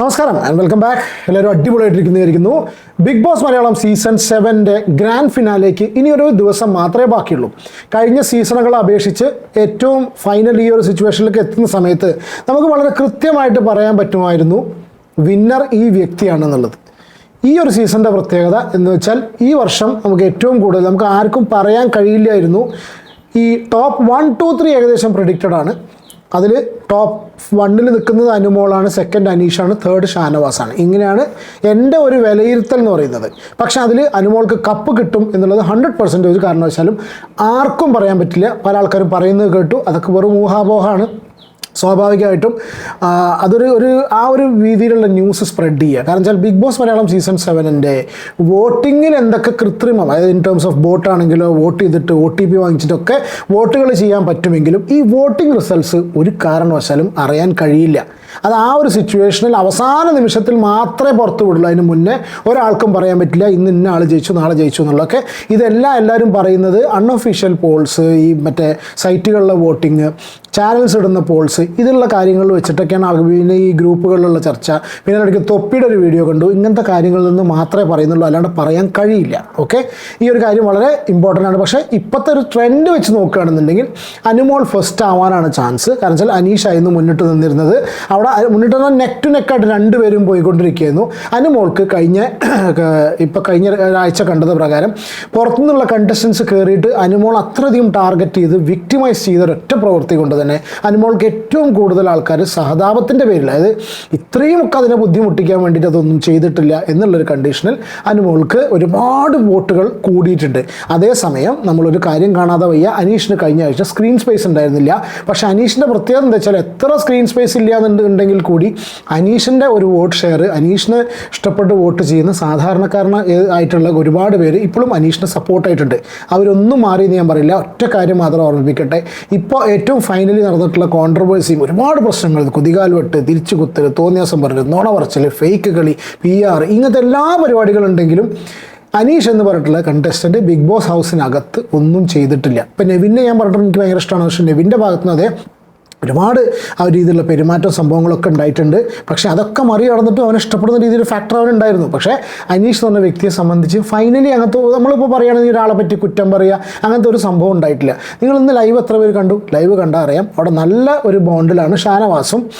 നമസ്കാരം and welcome back എല്ലാവരും അടിപൊളിയായിട്ടിരിക്കുന്നതായിരിക്കുന്നു. ബിഗ് ബോസ് മലയാളം സീസൺ സെവന്റെ ഗ്രാൻഡ് ഫിനാലേക്ക് ഇനിയൊരു ദിവസം മാത്രമേ ബാക്കിയുള്ളൂ. കഴിഞ്ഞ സീസണുകളെ അപേക്ഷിച്ച് ഏറ്റവും ഫൈനൽ ഈ ഒരു സിറ്റുവേഷനിലേക്ക് എത്തുന്ന സമയത്ത് നമുക്ക് വളരെ കൃത്യമായിട്ട് പറയാൻ പറ്റുമായിരുന്നു വിന്നർ ഈ വ്യക്തിയാണെന്നുള്ളത്. ഈ ഒരു സീസണിന്റെ പ്രത്യേകത എന്ന് വെച്ചാൽ ഈ വർഷം നമുക്ക് ഏറ്റവും കൂടുതൽ നമുക്ക് ആർക്കും പറയാൻ കഴിയില്ലായിരുന്നു. ഈ ടോപ്പ് വൺ ടു ത്രീ ഏകദേശം പ്രഡിക്റ്റഡ് ആണ്. അതിൽ ടോപ്പ് വണ്ണിൽ നിൽക്കുന്നത് അനുമോളാണ് സെക്കൻഡ് അനീഷാണ് തേർഡ് ഷാനവാസാണ്. ഇങ്ങനെയാണ് എന്റെ ഒരു വിലയിരുത്തൽ എന്ന് പറയുന്നത്. പക്ഷേ അതിൽ അനുമോൾക്ക് കപ്പ് കിട്ടും എന്നുള്ളത് ഹൺഡ്രഡ് പെർസെന്റ് ഒരു കാരണവശാലും ആർക്കും പറയാൻ പറ്റില്ല. പല ആൾക്കാരും പറയുന്നത് കേട്ടു. അതൊക്കെ വെറും ഊഹാപോഹമാണ്. സ്വാഭാവികമായിട്ടും അതൊരു ഒരു ആ ഒരു രീതിയിലുള്ള ന്യൂസ് സ്പ്രെഡ് ചെയ്യുക. കാരണം വെച്ചാൽ ബിഗ് ബോസ് മലയാളം സീസൺ സെവനിന്റെ വോട്ടിങ്ങിൽ എന്തൊക്കെ കൃത്രിമം അതായത് ഇൻ ടേംസ് ഓഫ് വോട്ടാണെങ്കിലോ വോട്ട് ചെയ്തിട്ട് ഒ ടി പി വാങ്ങിച്ചിട്ടൊക്കെ വോട്ടുകൾ ചെയ്യാൻ പറ്റുമെങ്കിലും ഈ വോട്ടിംഗ് റിസൾട്ട്സ് ഒരു കാരണവശാലും അറിയാൻ കഴിയില്ല. അത് ആ ഒരു സിറ്റുവേഷനിൽ അവസാന നിമിഷത്തിൽ മാത്രമേ പുറത്തു വിടുള്ളൂ. അതിന് മുന്നേ ഒരാൾക്കും പറയാൻ പറ്റില്ല ഇന്ന് ഇന്ന ആൾ ജയിച്ചു നാളെ ജയിച്ചു എന്നുള്ളതൊക്കെ ഇതെല്ലാം എല്ലാവരും പറയുന്നത് അൺഒഫീഷ്യൽ പോൾസ് ഈ മറ്റേ സൈറ്റുകളിലെ വോട്ടിങ് ചാനൽസ് ഇടുന്ന പോൾസ് ഇതിലുള്ള കാര്യങ്ങൾ വെച്ചിട്ടൊക്കെയാണ് പിന്നെ ഈ ഗ്രൂപ്പുകളിലുള്ള ചർച്ച. പിന്നെ ഇടയ്ക്ക് തൊപ്പിയുടെ ഒരു വീഡിയോ കണ്ടു. ഇങ്ങനത്തെ കാര്യങ്ങളിൽ നിന്ന് മാത്രമേ പറയുന്നുള്ളൂ. അല്ലാണ്ട് പറയാൻ കഴിയില്ല. ഓക്കെ ഈ ഒരു കാര്യം വളരെ ഇമ്പോർട്ടന്റ് ആണ്. പക്ഷേ ഇപ്പോഴത്തെ ഒരു ട്രെൻഡ് വെച്ച് നോക്കുകയാണെന്നുണ്ടെങ്കിൽ അനുമോൾ ഫസ്റ്റ് ആവാനാണ് ചാൻസ് കാരണം വെച്ചാൽ അനീഷായിരുന്നു മുന്നിട്ട് നിന്നിരുന്നത്. അവിടെ മുന്നിട്ട് നിന്നാൽ നെക്ക് ടു നെക്കായിട്ട് രണ്ടുപേരും പോയിക്കൊണ്ടിരിക്കുകയായിരുന്നു. അനുമോൾക്ക് കഴിഞ്ഞ ഇപ്പോൾ കഴിഞ്ഞ ഒരാഴ്ച കണ്ടത് പ്രകാരം പുറത്തുനിന്നുള്ള കണ്ടസ്റ്റൻസ് കയറിയിട്ട് അനുമോൾ അത്രയധികം ടാർഗറ്റ് ചെയ്ത് വിക്ടിമൈസ് ചെയ്ത ഒരൊറ്റ പ്രവൃത്തി കൊണ്ട് തന്നെ അനുമോൾക്ക് ഏറ്റവും കൂടുതൽ ആൾക്കാർ സഹതാപത്തിന്റെ പേരിൽ അതായത് ഇത്രയും ഒക്കെ അതിനെ ബുദ്ധിമുട്ടിക്കാൻ വേണ്ടിയിട്ട് അതൊന്നും ചെയ്തിട്ടില്ല എന്നുള്ളൊരു കണ്ടീഷനിൽ അനുമോൾക്ക് ഒരുപാട് വോട്ടുകൾ കൂടിയിട്ടുണ്ട്. അതേസമയം നമ്മളൊരു കാര്യം കാണാതെ വയ്യ. അനീഷിന് കഴിഞ്ഞ ആഴ്ച സ്ക്രീൻ സ്പേസ് ഉണ്ടായിരുന്നില്ല. പക്ഷേ അനീഷിന്റെ പ്രത്യേകത എന്താ വെച്ചാൽ എത്ര സ്ക്രീൻ സ്പേസ് ഇല്ല എന്നുണ്ടെങ്കിൽ കൂടി അനീഷിന്റെ ഒരു വോട്ട് ഷെയർ അനീഷിന് ഇഷ്ടപ്പെട്ട് വോട്ട് ചെയ്യുന്ന സാധാരണക്കാരന് ആയിട്ടുള്ള ഒരുപാട് പേര് ഇപ്പോഴും അനീഷിന് സപ്പോർട്ടായിട്ടുണ്ട് അവരൊന്നും മാറി എന്ന് ഞാൻ പറയില്ല. ഒറ്റ കാര്യം മാത്രം ഓർമ്മിപ്പിക്കട്ടെ. ഇപ്പോൾ ഏറ്റവും ഫൈനലി നടന്നിട്ടുള്ള കോൺട്രവേഴ്സിയും ഒരുപാട് പ്രശ്നങ്ങൾ. കുതികാൽവെട്ട് വെട്ട് തിരിച്ചു കുത്തൽ തോന്നിയാസം പറയൽ നോണ പറച്ചൽ ഫേക്ക് കളി പി ആർ ഇങ്ങനത്തെ എല്ലാ പരിപാടികളുണ്ടെങ്കിലും അനീഷ് എന്ന് പറഞ്ഞിട്ടുള്ള കണ്ടസ്റ്റന്റ് ബിഗ് ബോസ് ഹൗസിനകത്ത് ഒന്നും ചെയ്തിട്ടില്ല. ഇപ്പം നെവിനെ ഞാൻ പറഞ്ഞിട്ട് എനിക്ക് ഭയങ്കര ഇഷ്ടമാണ്. പക്ഷേ നെവിന്റെ ഭാഗത്തുനിന്ന് അതേ ഒരുപാട് ആ രീതിയിലുള്ള പെരുമാറ്റം സംഭവങ്ങളൊക്കെ ഉണ്ടായിട്ടുണ്ട്. പക്ഷേ അതൊക്കെ മറികടന്നിട്ടും അവനെ ഇഷ്ടപ്പെടുന്ന രീതിയിൽ ഫാക്ടർ അവനുണ്ടായിരുന്നു പക്ഷേ അനീഷ് എന്ന് വ്യക്തിയെ സംബന്ധിച്ച് ഫൈനലി അങ്ങനത്തെ നമ്മളിപ്പോൾ പറയുകയാണെങ്കിൽ ഒരാളെ പറ്റി കുറ്റം പറയുക അങ്ങനത്തെ ഒരു സംഭവം ഉണ്ടായിട്ടില്ല. നിങ്ങൾ ഇന്ന് ലൈവ് എത്ര പേര് കണ്ടു? ലൈവ് കണ്ടാൽ അറിയാം. അവിടെ നല്ല ഒരു ബോണ്ടിലാണ് ഷാനവാസും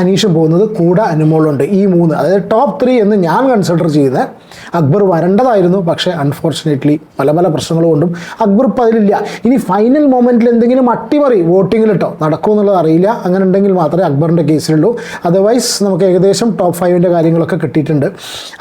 അനീഷും പോകുന്നത്. കൂടെ അനുമോളുണ്ട്. ഈ മൂന്ന് അതായത് ടോപ്പ് ത്രീ എന്ന് ഞാൻ കൺസിഡർ ചെയ്യുന്നത് അക്ബർ വരേണ്ടതായിരുന്നു. പക്ഷേ അൺഫോർച്ചുനേറ്റ്ലി പല പല പ്രശ്നങ്ങൾ കൊണ്ടും അക്ബർ ഇപ്പം അതിലില്ല. ഇനി ഫൈനൽ മൊമെന്റിൽ എന്തെങ്കിലും അട്ടിമറി വോട്ടിങ്ങിൽ നടക്കുമെന്നുള്ള നടക്കുമോ എന്നുള്ളത് അറിയില്ല. അങ്ങനെ ഉണ്ടെങ്കിൽ മാത്രമേ അക്ബറിന്റെ കേസിലുള്ളൂ. അതർവൈസ് നമുക്ക് ഏകദേശം ടോപ്പ് ഫൈവിന്റെ കാര്യങ്ങളൊക്കെ കിട്ടിയിട്ടുണ്ട്.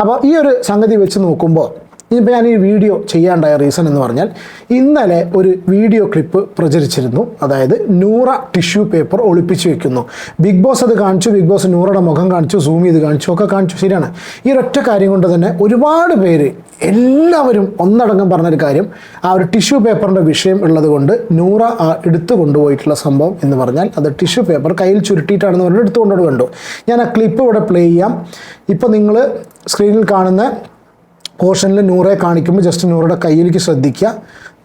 അപ്പോൾ ഈ ഒരു സംഗതി വെച്ച് നോക്കുമ്പോൾ ഇനിയിപ്പോൾ ഞാൻ ഈ വീഡിയോ ചെയ്യാണ്ടായ റീസൺ എന്ന് പറഞ്ഞാൽ ഇന്നലെ ഒരു വീഡിയോ ക്ലിപ്പ് പ്രചരിച്ചിരുന്നു. അതായത് നൂറ ടിഷ്യൂ പേപ്പർ ഒളിപ്പിച്ച് വെക്കുന്നു. ബിഗ് ബോസ് അത് കാണിച്ചു ബിഗ് ബോസ് നൂറയുടെ മുഖം കാണിച്ചു സൂം ചെയ്ത് കാണിച്ചു ഒക്കെ കാണിച്ചു. ശരിയാണ്. ഈ ഒരൊറ്റ കാര്യം കൊണ്ട് തന്നെ ഒരുപാട് പേര് എല്ലാവരും ഒന്നടങ്കം പറഞ്ഞൊരു കാര്യം ആ ഒരു ടിഷ്യൂ പേപ്പറിന്റെ വിഷയം ഉള്ളത് കൊണ്ട് നൂറ ആ എടുത്തു കൊണ്ടുപോയിട്ടുള്ള സംഭവം എന്ന് പറഞ്ഞാൽ അത് ടിഷ്യൂ പേപ്പർ കയ്യിൽ ചുരുട്ടിയിട്ടാണെന്ന് പറഞ്ഞിട്ട് എടുത്തുകൊണ്ടോട് കണ്ടു. ഞാൻ ആ ക്ലിപ്പ് ഇവിടെ പ്ലേ ചെയ്യാം. ഇപ്പോൾ നിങ്ങൾ സ്ക്രീനിൽ കാണുന്ന പോർഷനിൽ നൂറെ കാണിക്കുമ്പോൾ ജസ്റ്റ് നൂറയുടെ കയ്യിലേക്ക് ശ്രദ്ധിക്കുക.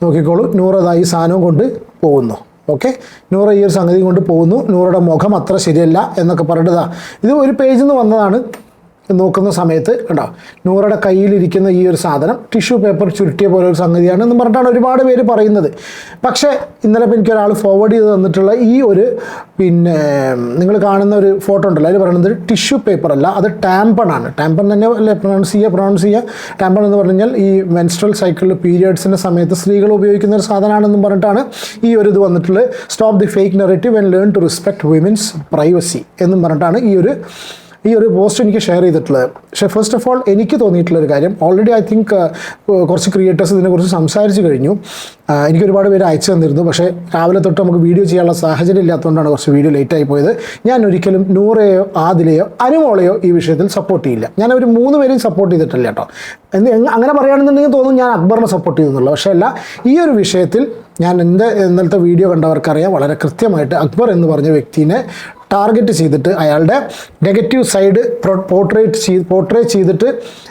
നോക്കിക്കോളൂ നൂറതായി സാധനവും കൊണ്ട് പോകുന്നു. ഓക്കെ നൂറ ഈ ഒരു സംഗതി കൊണ്ട് പോകുന്നു. നൂറയുടെ മുഖം അത്ര ശരിയല്ല എന്നൊക്കെ പറഞ്ഞതാ. ഇത് ഒരു പേജിൽ നിന്ന് വന്നതാണ്. നോക്കുന്ന സമയത്ത് കണ്ടോ നൂറയുടെ കയ്യിലിരിക്കുന്ന ഈ ഒരു സാധനം ടിഷ്യൂ പേപ്പർ ചുരുട്ടിയ പോലെ ഒരു സംഗതിയാണ് എന്ന് പറഞ്ഞിട്ടാണ് ഒരുപാട് പേര് പറയുന്നത്. പക്ഷേ ഇന്നലെ എനിക്ക് ഒരാൾ ഫോർവേഡ് ചെയ്ത് തന്നിട്ടുള്ള ഈ ഒരു പിന്നെ നിങ്ങൾ കാണുന്ന ഒരു ഫോട്ടോ ഉണ്ടല്ലോ അതിൽ പറയുന്നത് ടിഷ്യൂ പേപ്പർ അല്ല അത് ടാമ്പൺ ആണ്. ടാമ്പൺ തന്നെ അല്ലേ പ്രൊണൗൺസ് ചെയ്യുക? പ്രൊണൗൺസ് ചെയ്യുക. ടാമ്പൺ എന്ന് പറഞ്ഞാൽ ഈ മെൻസ്ട്രൽ സൈക്കിളിൽ പീരിയഡ്സിന്റെ സമയത്ത് സ്ത്രീകൾ ഉപയോഗിക്കുന്ന ഒരു സാധനമാണെന്നും പറഞ്ഞിട്ടാണ് ഈ ഒരു ഇത് വന്നിട്ടുള്ളത്. Stop the fake narrative and learn to respect women's privacy എന്നും പറഞ്ഞിട്ടാണ് ഈ ഒരു ഈ ഒരു പോസ്റ്റ് എനിക്ക് ഷെയർ ചെയ്തിട്ടുള്ളത്. പക്ഷേ ഫസ്റ്റ് ഓഫ് ഓൾ എനിക്ക് തോന്നിയിട്ടുള്ളൊരു കാര്യം ഓൾറെഡി ഐ തിങ്ക് കുറച്ച് ക്രിയേറ്റേഴ്സ് ഇതിനെക്കുറിച്ച് സംസാരിച്ച് കഴിഞ്ഞു. എനിക്ക് ഒരുപാട് പേര് അയച്ചു തന്നിരുന്നു. പക്ഷേ രാവിലെ തൊട്ട് നമുക്ക് വീഡിയോ ചെയ്യാനുള്ള സാഹചര്യം ഇല്ലാത്തതുകൊണ്ടാണ് കുറച്ച് വീഡിയോ ലേറ്റ് ആയി പോയത്. ഞാൻ ഒരിക്കലും നൂറയോ ആദിലയോ അനുമോളയോ ഈ വിഷയത്തിൽ സപ്പോർട്ട് ചെയ്യില്ല. ഞാൻ ഒരു മൂന്ന് പേരെയും സപ്പോർട്ട് ചെയ്തിട്ടില്ല കേട്ടോ. എങ്ങ- അങ്ങനെ പറയുകയാണെന്നുണ്ടെങ്കിൽ തോന്നും ഞാൻ അക്ബറിനെ സപ്പോർട്ട് ചെയ്യുന്നുള്ളൂ. പക്ഷേ അല്ല ഈ ഒരു വിഷയത്തിൽ ഞാൻ എന്റെ ഇന്നലത്തെ വീഡിയോ കണ്ടവർക്കറിയാം. വളരെ കൃത്യമായിട്ട് അക്ബർ എന്ന് പറഞ്ഞ വ്യക്തിനെ ടാർഗറ്റ് ചെയ്തിട്ട് അയാളുടെ നെഗറ്റീവ് സൈഡ് പോർട്രേറ്റ് ചെയ്ത് പോർട്രേറ്റ് ചെയ്തിട്ട്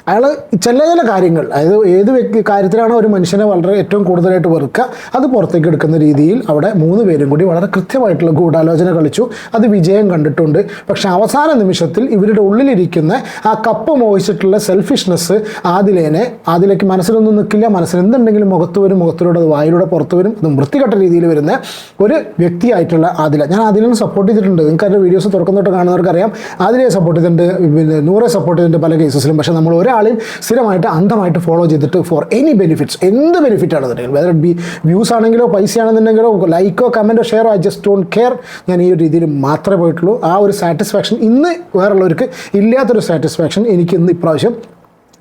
അയാൾ ചില ചില കാര്യങ്ങൾ അതായത് ഏത് വ്യക്തി കാര്യത്തിലാണ് ഒരു മനുഷ്യനെ വളരെ ഏറ്റവും കൂടുതലായിട്ട് വെറുക്കുക അത് പുറത്തേക്ക് എടുക്കുന്ന രീതിയിൽ അവിടെ മൂന്ന് പേരും കൂടി വളരെ കൃത്യമായിട്ടുള്ള ഗൂഢാലോചന കളിച്ചു. അത് വിജയം കണ്ടിട്ടുണ്ട്. പക്ഷേ അവസാന നിമിഷത്തിൽ ഇവരുടെ ഉള്ളിലിരിക്കുന്ന ആ കപ്പ് മോഹിച്ചിട്ടുള്ള സെൽഫിഷ്നെസ് ആദിലേനെ ആദിലേക്ക് മനസ്സിലൊന്നും നിൽക്കില്ല. മനസ്സിൽ എന്തുണ്ടെങ്കിലും മുഖത്ത് വരും മുഖത്തിലൂടെ അത് വായിലൂടെ പുറത്ത് വരും. അതും വൃത്തികെട്ട രീതിയിൽ വരുന്ന ഒരു വ്യക്തിയായിട്ടുള്ള ആദില. ഞാൻ ആദിലിനെ സപ്പോർട്ട് ചെയ്തിട്ടുണ്ട്. നിങ്ങൾക്ക് അതിന്റെ വീഡിയോസ് തുറക്കുന്നോട്ട് കാണുന്നവർക്ക് അറിയാം അതിനെ സപ്പോർട്ട് ചെയ്തിട്ടുണ്ട് പിന്നെ നൂറെ സപ്പോർട്ട് ചെയ്തിട്ടുണ്ട് പല കേസസിലും പക്ഷേ നമ്മൾ ഒരാളെയും സ്ഥിരമായിട്ട് അന്ധമായിട്ട് ഫോളോ ചെയ്തിട്ട് ഫോർ എനി ബെനിഫിറ്റ്സ് എന്ത് ബെനിഫിറ്റ് ആണെന്നുണ്ടെങ്കിൽ വെതർ ബി വ്യൂസ് ആണെങ്കിലോ പൈസ ആണെന്നുണ്ടെങ്കിലോ ലൈക്കോ കമന്റോ ഷെയറോ ഐ ജസ്റ്റ് ഡോണ്ട് കെയർ ഞാൻ ഈ ഒരു രീതിയിൽ മാത്രമേ പോയിട്ടുള്ളൂ. ആ ഒരു സാറ്റിസ്ഫാക്ഷൻ ഇന്ന് വേറുള്ളവർക്ക് ഇല്ലാത്തൊരു സാറ്റിസ്ഫാക്ഷൻ എനിക്ക് ഇന്ന് ഇപ്രാവശ്യം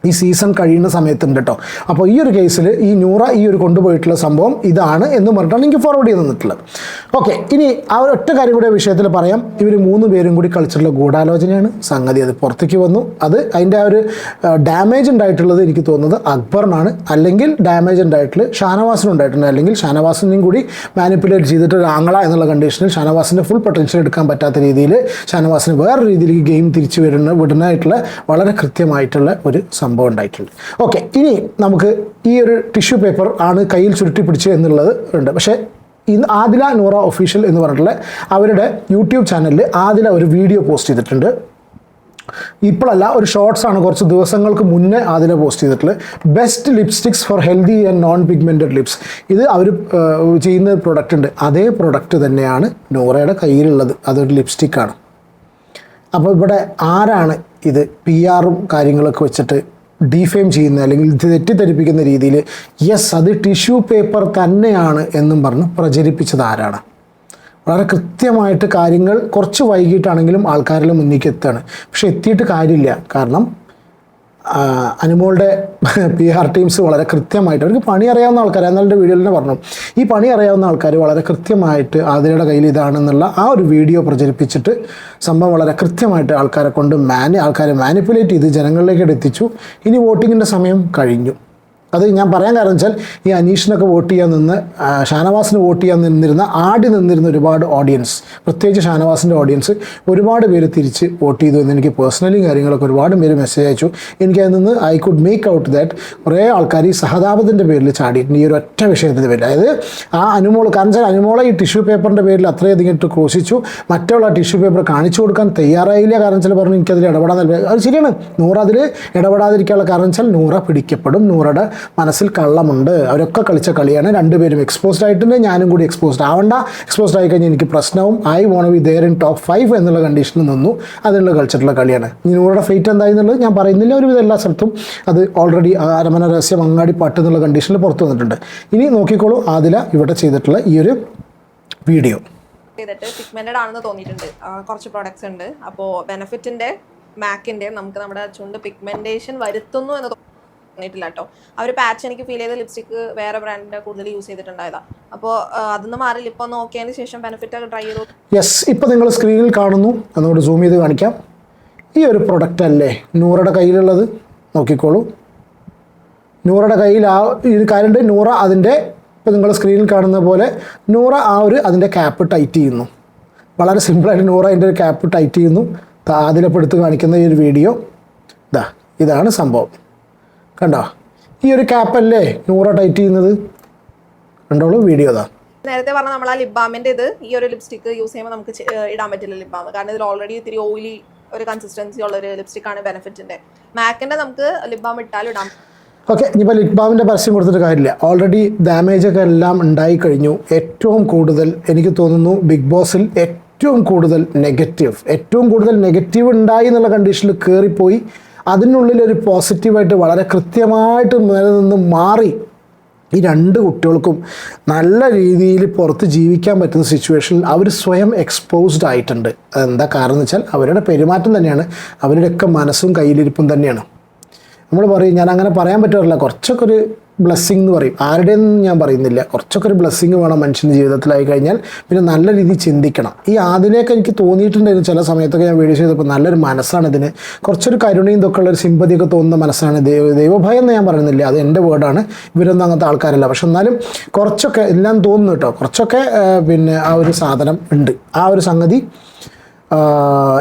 ഈ സീസൺ കഴിയുന്ന സമയത്തുണ്ട് കേട്ടോ അപ്പോൾ ഈ ഒരു കേസിൽ ഈ നൂറ ഈ ഒരു കൊണ്ടുപോയിട്ടുള്ള സംഭവം ഇതാണ് എന്ന് പറഞ്ഞിട്ടാണ് എനിക്ക് ഫോർവേഡ് ചെയ്ത് തന്നിട്ടുള്ളത്. ഓക്കെ ഇനി ആ ഒറ്റ കാര്യം കൂടെ വിഷയത്തിൽ പറയാം. ഇവർ മൂന്ന് പേരും കൂടി കളിച്ചിട്ടുള്ള ഗൂഢാലോചനയാണ്. സംഗതി അത് പുറത്തേക്ക് വന്നു. അത് അതിന്റെ ആ ഒരു ഡാമേജ് ഉണ്ടായിട്ടുള്ളത് എനിക്ക് തോന്നുന്നത് അക്ബറിനാണ്. അല്ലെങ്കിൽ ഡാമേജ് ഉണ്ടായിട്ടുള്ള ഷാനവാസിനും ഉണ്ടായിട്ടുണ്ട്. അല്ലെങ്കിൽ ഷാനവാസിനെയും കൂടി മാനിപ്പുലേറ്റ് ചെയ്തിട്ട് ഒരു ആങ്ങള എന്നുള്ള കണ്ടീഷനിൽ ഷാനവാസിന്റെ ഫുൾ പൊട്ടൻഷ്യൽ എടുക്കാൻ പറ്റാത്ത രീതിയിൽ ഷാനവാസിന് വേറെ രീതിയിലേക്ക് ഗെയിം തിരിച്ചു വരുന്ന വിടുന്നതായിട്ടുള്ള വളരെ കൃത്യമായിട്ടുള്ള ഒരു സംഭവം ഉണ്ടായിട്ടുണ്ട്. ഓക്കെ ഇനി നമുക്ക് ഈ ഒരു ടിഷ്യൂ പേപ്പർ ആണ് കയ്യിൽ ചുരുട്ടി പിടിച്ച് എന്നുള്ളത് ഉണ്ട്. പക്ഷേ ഇന്ന് ആദില നൂറ ഒഫീഷ്യൽ എന്ന് പറഞ്ഞിട്ടുള്ള അവരുടെ യൂട്യൂബ് ചാനലിൽ ആദില ഒരു വീഡിയോ പോസ്റ്റ് ചെയ്തിട്ടുണ്ട്. ഇപ്പോഴല്ല ഒരു ഷോർട്സ് ആണ് കുറച്ച് ദിവസങ്ങൾക്ക് മുന്നേ അതിനെ പോസ്റ്റ് ചെയ്തിട്ടുള്ളത്. Best lipsticks for healthy and non pigmented lips ഇത് അവർ ചെയ്യുന്ന പ്രൊഡക്റ്റ് ഉണ്ട്. അതേ പ്രൊഡക്റ്റ് തന്നെയാണ് നോറയുടെ കയ്യിലുള്ളത്. അതൊരു ലിപ്സ്റ്റിക്കാണ് അപ്പോൾ ഇവിടെ ആരാണ് ഇത് പി ആറും കാര്യങ്ങളൊക്കെ വെച്ചിട്ട് ഡിഫെയിം ചെയ്യുന്ന അല്ലെങ്കിൽ തെറ്റിദ്ധരിപ്പിക്കുന്ന രീതിയിൽ യെസ് അത് ടിഷ്യൂ പേപ്പർ തന്നെയാണ് എന്നും പറഞ്ഞ് പ്രചരിപ്പിച്ചത് ആരാണ്? വളരെ കൃത്യമായിട്ട് കാര്യങ്ങൾ കുറച്ച് വൈകിട്ടാണെങ്കിലും ആൾക്കാരിലും മുന്നിലേക്ക് എത്തുകയാണ്. പക്ഷെ എത്തിയിട്ട് കാര്യമില്ല. കാരണം അനുമോളുടെ പി ആർ ടീംസ് വളരെ കൃത്യമായിട്ട് അവർക്ക് പണി അറിയാവുന്ന ആൾക്കാർ എന്നാൽ എന്റെ വീഡിയോയിൽ തന്നെ പറഞ്ഞു. ഈ പണി അറിയാവുന്ന ആൾക്കാർ വളരെ കൃത്യമായിട്ട് ആതിരയുടെ കയ്യിൽ ഇതാണെന്നുള്ള ആ ഒരു വീഡിയോ പ്രചരിപ്പിച്ചിട്ട് സംഭവം വളരെ കൃത്യമായിട്ട് ആൾക്കാരെ കൊണ്ട് മാനി ആൾക്കാരെ മാനിപ്പുലേറ്റ് ചെയ്ത് ജനങ്ങളിലേക്ക് എത്തിച്ചു ഇനി വോട്ടിങ്ങിന്റെ സമയം കഴിഞ്ഞു. അത് ഞാൻ പറയാൻ കാരണം വെച്ചാൽ ഈ അനീഷിനൊക്കെ വോട്ട് ചെയ്യാൻ നിന്ന് ഷാനവാസിന് വോട്ട് ചെയ്യാൻ നിന്നിരുന്ന ആടി നിന്നിരുന്ന ഒരുപാട് ഓഡിയൻസ് പ്രത്യേകിച്ച് ഷാനവാസിന്റെ ഓഡിയൻസ് ഒരുപാട് പേര് തിരിച്ച് വോട്ട് ചെയ്തു എന്ന് എനിക്ക് പേഴ്സണലി കാര്യങ്ങളൊക്കെ ഒരുപാട് പേര് മെസ്സേജ് അയച്ചു. എനിക്ക് അതിൽ നിന്ന് I could make out that കുറേ ആൾക്കാർ ഈ സഹതാപത്തിന്റെ പേരിൽ ചാടിയിട്ടുണ്ട്. ഈ ഒരു ഒറ്റ വിഷയത്തിന്റെ പേരിൽ. അതായത് ആ അനുമോൾ കാരണം വെച്ചാൽ അനുമോളെ ഈ ടിഷ്യൂ പേപ്പറിന്റെ പേരിൽ അത്രയധികം ഇട്ട് ക്രോശിച്ചു. മറ്റുള്ള ടിഷ്യൂ പേപ്പർ കാണിച്ചു കൊടുക്കാൻ തയ്യാറായില്ല. കാരണം വെച്ചാൽ പറഞ്ഞു എനിക്കതിൽ ഇടപെടാൻ അത് ശരിയാണ്. നൂറ അതിൽ ഇടപെടാതിരിക്കാനുള്ള കാരണം വെച്ചാൽ നൂറ പിടിക്കപ്പെടും. നൂറയുടെ മനസ്സിൽ കള്ളമുണ്ട്. അവരൊക്കെ കളിച്ച കളിയാണ്. രണ്ടുപേരും എക്സ്പോസ്ഡ് ആയിട്ടുണ്ട്. ഞാനും കൂടി എക്സ്പോസ്ഡ് ആവണ്ട. എക്സ്പോസ്ഡ് ആയി കഴിഞ്ഞാൽ എനിക്ക് പ്രശ്നവും I won't be there in top five എന്നുള്ള കണ്ടീഷനിൽ നിന്നു. അതിനുള്ള കളിച്ചിട്ടുള്ള കളിയാണ്. ഇനി ഫേറ്റ് എന്തായി എന്നുള്ളത് ഞാൻ പറയുന്നില്ല. ഒരുവിധം എല്ലാ സ്ഥലത്തും അത് ഓൾറെഡി അരമന രഹസ്യം അങ്ങാടി പാട്ട് എന്നുള്ള കണ്ടീഷനിൽ പുറത്തു വന്നിട്ടുണ്ട്. ഇനി നോക്കിക്കോളൂ ആദില ഇവിടെ ചെയ്തിട്ടുള്ള ഈ ഒരു വീഡിയോ ചെയ്തിട്ട് പിഗ്മെന്റഡ് ആണെന്ന് തോന്നിയിട്ടുണ്ട്. കുറച്ച് പ്രോഡക്ട്സ് ഉണ്ട്. അപ്പോൾ ബെനഫിറ്റിന്റെ മാക്കിന്റെ നമുക്ക് നമ്മുടെ ചുണ്ട് പിഗ്മെന്റേഷൻ വരുത്തുന്നു എന്ന് തോന്നിയിട്ടില്ല കേട്ടോ ഒരു പാച്ച് എനിക്ക് ഫീൽ ചെയ്ത ലിപ്സ്റ്റിക് വേറെ ബ്രാൻഡിന്റെ കൂടുതൽ യൂസ് ചെയ്തിട്ടുണ്ടായതാ. അപ്പോൾ അതൊന്ന് മാറി ലിപ്പ് ഒന്ന് നോക്കിയതിന് ശേഷം ബെനിഫിറ്റ് ഒക്കെ ട്രൈ ചെയ്തു? യെസ് ഇപ്പോൾ നിങ്ങൾ സ്ക്രീനിൽ കാണുന്നു. അതുകൊണ്ട് സൂം ചെയ്ത് കാണിക്കാം. ഈ ഒരു പ്രൊഡക്റ്റ് അല്ലേ നൂറയുടെ കയ്യിലുള്ളത്? നോക്കിക്കോളൂ. നൂറയുടെ കയ്യിൽ ആ ഇത് കാര്യമുണ്ട് നൂറ അതിന്റെ ഇപ്പോൾ നിങ്ങൾ സ്ക്രീനിൽ കാണുന്ന പോലെ നൂറ ആ ഒരു അതിന്റെ ക്യാപ്പ് ടൈറ്റ് ചെയ്യുന്നു. വളരെ സിമ്പിളായിട്ട് നൂറ അതിന്റെ ഒരു ക്യാപ്പ് ടൈറ്റ് ചെയ്യുന്നു. അതിലെപ്പെടുത്ത് കാണിക്കുന്ന ഈ ഒരു വീഡിയോ ഇതാ ഇതാണ് സംഭവം. കണ്ടോ? ഈ ഒരു ക്യാപ്പല്ലേ നൂറ ടൈറ്റ് ചെയ്യുന്നത്? കണ്ടോളൂ വീഡിയോ ഇതാ. നേരത്തെ പറഞ്ഞ നമ്മൾ ആ ലിബാമിന്റെ ഇത് ഈ ഒരു ലിപ്സ്റ്റിക് യൂസ് ചെയ്യുമ്പോൾ നമുക്ക് ഇടാൻ പറ്റില്ല ലിബാം കാരണം ഇതിൽ ഓൾറെഡി ഇത്തിരി ഓയിലി ഒരു കൺസിസ്റ്റൻസി ഉള്ള ഒരു ലിപ്സ്റ്റിക് ആണ് ബെനിഫിറ്റിന്റെ മാക്കിന്റെ നമുക്ക് ലിബാം ഇട്ടാലും ഇടാം. ഓക്കെ ഇനിയിപ്പോൾ ലിപ് ബാമിന്റെ പരസ്യം കൊടുത്തിട്ട് കാര്യമില്ല. ഓൾറെഡി ഡാമേജ് ഒക്കെ എല്ലാം ഉണ്ടായി കഴിഞ്ഞു. ഏറ്റവും കൂടുതൽ എനിക്ക് തോന്നുന്നു ബിഗ് ബോസിൽ ഏറ്റവും കൂടുതൽ നെഗറ്റീവ് ഏറ്റവും കൂടുതൽ നെഗറ്റീവ് ഉണ്ടായി എന്നുള്ള കണ്ടീഷനിൽ കയറിപ്പോയി അതിനുള്ളിൽ ഒരു പോസിറ്റീവായിട്ട് വളരെ കൃത്യമായിട്ട് നിലനിന്ന് മാറി ഈ രണ്ട് കുട്ടികൾക്കും നല്ല രീതിയിൽ പുറത്ത് ജീവിക്കാൻ പറ്റുന്ന സിറ്റുവേഷനിൽ അവർ സ്വയം എക്സ്പോസ്ഡ് ആയിട്ടുണ്ട്. അതെന്താ കാരണം എന്ന് വെച്ചാൽ അവരുടെ പെരുമാറ്റം തന്നെയാണ്. അവരുടെയൊക്കെ മനസ്സും കയ്യിലിരിപ്പും തന്നെയാണ്. നമ്മൾ പറയും ഞാൻ അങ്ങനെ പറയാൻ പറ്റാറില്ല. കുറച്ചൊക്കെ ഒരു ബ്ലെസ്സിങ് എന്ന് പറയും. ആരുടെയെന്നും ഞാൻ പറയുന്നില്ല. കുറച്ചൊക്കെ ഒരു ബ്ലെസ്സിങ് വേണം മനുഷ്യന്റെ ജീവിതത്തിലായി കഴിഞ്ഞാൽ. പിന്നെ നല്ല രീതിയിൽ ചിന്തിക്കണം. ഈ ആദ്യമൊക്കെ എനിക്ക് തോന്നിയിട്ടുണ്ടായിരുന്നു ചില സമയത്തൊക്കെ ഞാൻ വീഡിയോ ചെയ്തപ്പോൾ നല്ലൊരു മനസ്സാണ് ഇതിന് കുറച്ചൊരു കരുണയും ഇതൊക്കെ ഉള്ളൊരു സിമ്പതിയൊക്കെ തോന്നുന്ന മനസ്സാണ് ദൈവ ദൈവഭയം എന്ന് ഞാൻ പറയുന്നില്ല. അത് എന്റെ വേർഡാണ് ഇവരൊന്നും അങ്ങനത്തെ ആൾക്കാരല്ല. പക്ഷെ എന്നാലും കുറച്ചൊക്കെ എല്ലാം തോന്നുന്നു കേട്ടോ. കുറച്ചൊക്കെ പിന്നെ ആ ഒരു സാധനം ഉണ്ട്. ആ ഒരു സംഗതി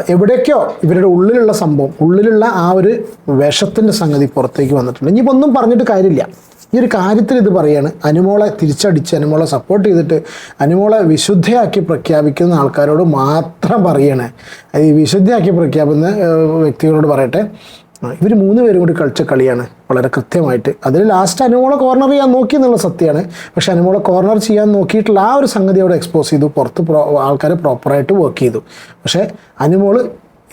എവിടേക്കോ ഇവരുടെ ഉള്ളിലുള്ള സംഭവം ഉള്ളിലുള്ള ആ ഒരു വിഷത്തിന്റെ സംഗതി പുറത്തേക്ക് വന്നിട്ടുണ്ട്. ഇനിയിപ്പോൾ ഒന്നും പറഞ്ഞിട്ട് കാര്യമില്ല. ഈ ഒരു കാര്യത്തിൽ ഇത് പറയാണ്. അനുമോളെ തിരിച്ചടിച്ച് അനുമോളെ സപ്പോർട്ട് ചെയ്തിട്ട് അനുമോളെ വിശുദ്ധയാക്കി പ്രഖ്യാപിക്കുന്ന ആൾക്കാരോട് മാത്രം പറയണേ. അത് ഈ വിശുദ്ധയാക്കി പ്രഖ്യാപിക്കുന്ന വ്യക്തികളോട് പറയട്ടെ. ഇവർ മൂന്ന് പേരും കൂടി കളിച്ച കളിയാണ് വളരെ കൃത്യമായിട്ട്. അതിൽ ലാസ്റ്റ് അനുമോളെ കോർണർ ചെയ്യാൻ നോക്കി എന്നുള്ള സത്യമാണ്. പക്ഷേ അനുമോളെ കോർണർ ചെയ്യാൻ നോക്കിയിട്ടുള്ള ആ ഒരു സംഗതി അവിടെ എക്സ്പോസ് ചെയ്തു. പുറത്ത് പ്രോ ആൾക്കാർ പ്രോപ്പറായിട്ട് വർക്ക് ചെയ്തു. പക്ഷേ Anumol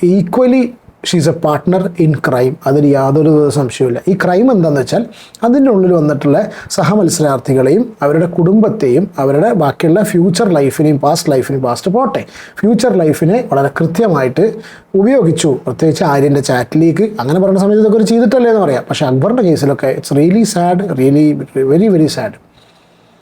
equally she's a partner in crime അതിൽ യാതൊരു സംശയവുമില്ല. ഈ ക്രൈം എന്താണെന്ന് വെച്ചാൽ അതിന്റെ ഉള്ളിൽ വന്നിട്ടുള്ള സഹമത്സരാർത്ഥികളെയും അവരുടെ കുടുംബത്തെയും അവരുടെ ബാക്കിയുള്ള ഫ്യൂച്ചർ ലൈഫിനെയും പാസ്റ്റ് ലൈഫിനെയും പാസ്റ്റ് പോട്ടെ. ഫ്യൂച്ചർ ലൈഫിനെ വളരെ കൃത്യമായിട്ട് ഉപയോഗിച്ചു. പ്രത്യേകിച്ച് ആര്യന്റെ ചാറ്റിലേക്ക് അങ്ങനെ പറയുന്ന സമയത്ത് ഇതൊക്കെ ഒരു ചെയ്തിട്ടല്ലേ എന്ന് പറയാം. പക്ഷേ അക്ബറിന്റെ കേസിലൊക്കെ it's really sad really very very sad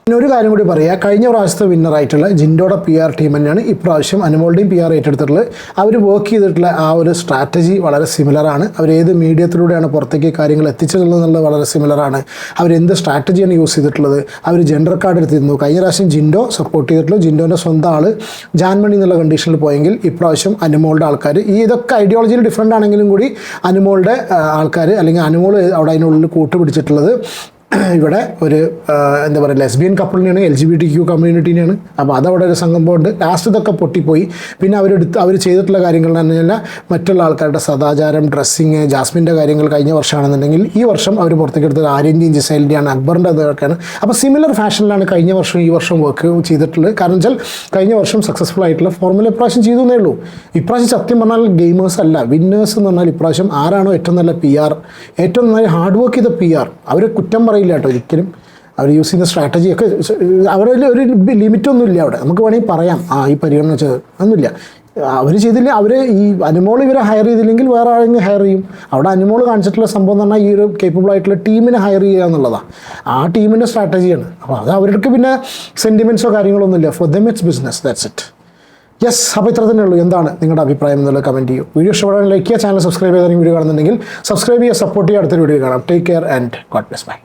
പിന്നെ ഒരു കാര്യം കൂടി പറയാം. കഴിഞ്ഞ പ്രാവശ്യത്തെ വിന്നറായിട്ടുള്ള ജിൻഡോയുടെ പി ആർ ടീം തന്നെയാണ് ഇപ്രാവശ്യം അനുമോളുടെയും പി ആർ ഏറ്റെടുത്തിട്ടുള്ളത്. അവർ വർക്ക് ചെയ്തിട്ടുള്ള ആ ഒരു സ്ട്രാറ്റജി വളരെ സിമിലറാണ് അവർ ഏത് മീഡിയത്തിലൂടെയാണ് പുറത്തേക്ക് കാര്യങ്ങൾ എത്തിച്ചിട്ടുള്ളത് എന്നുള്ളത് വളരെ സിമിലറാണ് അവർ എന്ത് സ്ട്രാറ്റജിയാണ് യൂസ് ചെയ്തിട്ടുള്ളത്? അവർ ജെൻഡർ കാർഡ് എടുത്തിരുന്നു. കഴിഞ്ഞ പ്രാവശ്യം ജിൻഡോ സപ്പോർട്ട് ചെയ്തിട്ടുള്ളൂ. ജിൻഡോന്റെ സ്വന്തം ആൾ ജാൻമണി എന്നുള്ള കണ്ടീഷനിൽ പോയെങ്കിൽ ഇപ്രാവശ്യം അനുമോളുടെ ആൾക്കാർ ഈ ഇതൊക്കെ ഐഡിയോളജിയിൽ ഡിഫറെന്റ് ആണെങ്കിലും കൂടി അനുമോളുടെ ആൾക്കാർ അല്ലെങ്കിൽ അനുമോൾ അവിടെ അതിനുള്ളിൽ കൂട്ടുപിടിച്ചിട്ടുള്ളത് ഇവിടെ ഒരു എന്താ പറയുക lesbian കപ്പിളിനെയാണ് L G B T Q കമ്മ്യൂണിറ്റീനെയാണ്. അപ്പോൾ അതവിടെ ഒരു സംഭവമുണ്ട് ലാസ്റ്റ് ഇതൊക്കെ പൊട്ടിപ്പോയി. പിന്നെ അവരെടുത്ത് അവർ ചെയ്തിട്ടുള്ള കാര്യങ്ങൾ എന്ന് പറഞ്ഞാൽ മറ്റുള്ള ആൾക്കാരുടെ സദാചാരം ഡ്രസ്സിങ് ജാസ്മിന്റെ കാര്യങ്ങൾ കഴിഞ്ഞ വർഷമാണെന്നുണ്ടെങ്കിൽ ഈ വർഷം അവർ പുറത്തേക്ക് എടുത്തത് ആര്യന്റെയും ജിസൈലിന്റെയാണ് അക്ബറിന്റെ അതൊക്കെയാണ്. അപ്പോൾ സിമിലർ ഫാഷനിലാണ് കഴിഞ്ഞ വർഷം ഈ വർഷം വർക്ക് ചെയ്തിട്ടുള്ളത്. കാരണം വെച്ചാൽ കഴിഞ്ഞ വർഷം സക്സസ്ഫുൾ ആയിട്ടുള്ള ഫോർമുല ഇപ്രാവശ്യം ചെയ്തു എന്നേ ഉള്ളൂ. ഇപ്രാവശ്യം സത്യം പറഞ്ഞാൽ ഗെയിമേഴ്സ് അല്ല. വിന്നേഴ്സ് എന്ന് പറഞ്ഞാൽ ഇപ്രാവശ്യം ആരാണോ ഏറ്റവും നല്ല പി ആർ ഏറ്റവും നന്നായി ഹാർഡ് വർക്ക് ചെയ്ത പി ആർ അവർ കുറ്റം പറയില്ല കേട്ടോ ഒരിക്കലും. അവർ യൂസ് ചെയ്യുന്ന സ്ട്രാറ്റജി ഒക്കെ അവരിൽ ഒരു ലിമിറ്റൊന്നും ഇല്ല അവിടെ. നമുക്ക് വേണമെങ്കിൽ പറയാം ആ ഈ പരിഗണന വെച്ചത് ഒന്നുമില്ല അവർ ചെയ്തില്ല അവർ ഈ അനുമോൾ ഇവരെ ഹയർ ചെയ്തില്ലെങ്കിൽ വേറെ ആരെങ്കിലും ഹയർ ചെയ്യും. അവിടെ അനുമോൾ കാണിച്ചിട്ടുള്ള സംഭവം എന്ന് പറഞ്ഞാൽ ഈ ഒരു കേപ്പബിൾ ആയിട്ടുള്ള ടീമിനെ ഹയർ ചെയ്യുക എന്നുള്ളതാണ്. ആ ടീമിന്റെ സ്ട്രാറ്റജിയാണ് അപ്പോൾ അത് അവർക്ക് പിന്നെ സെന്റിമെന്റ്സോ കാര്യങ്ങളോ ഇല്ല. For them it's business that's it yes അപ്പോൾ ഇത്ര തന്നെ ഉള്ളൂ. എന്താണ് നിങ്ങളുടെ അഭിപ്രായം എന്നുള്ളത് കമന്റ് ചെയ്യൂ. വീഡിയോ ഇഷ്ടപ്പെടാൻ ലൈക്ക് ചെയ്യുക ചാനൽ സബ്സ്ക്രൈബ് ചെയ്താൽ വീഡിയോ കാണുന്നുണ്ടെങ്കിൽ സബ്സ്ക്രൈബ് ചെയ്യുക സപ്പോർട്ട് ചെയ്യുക. അടുത്തൊരു വീഡിയോ കാണാം. Take care and God bless bye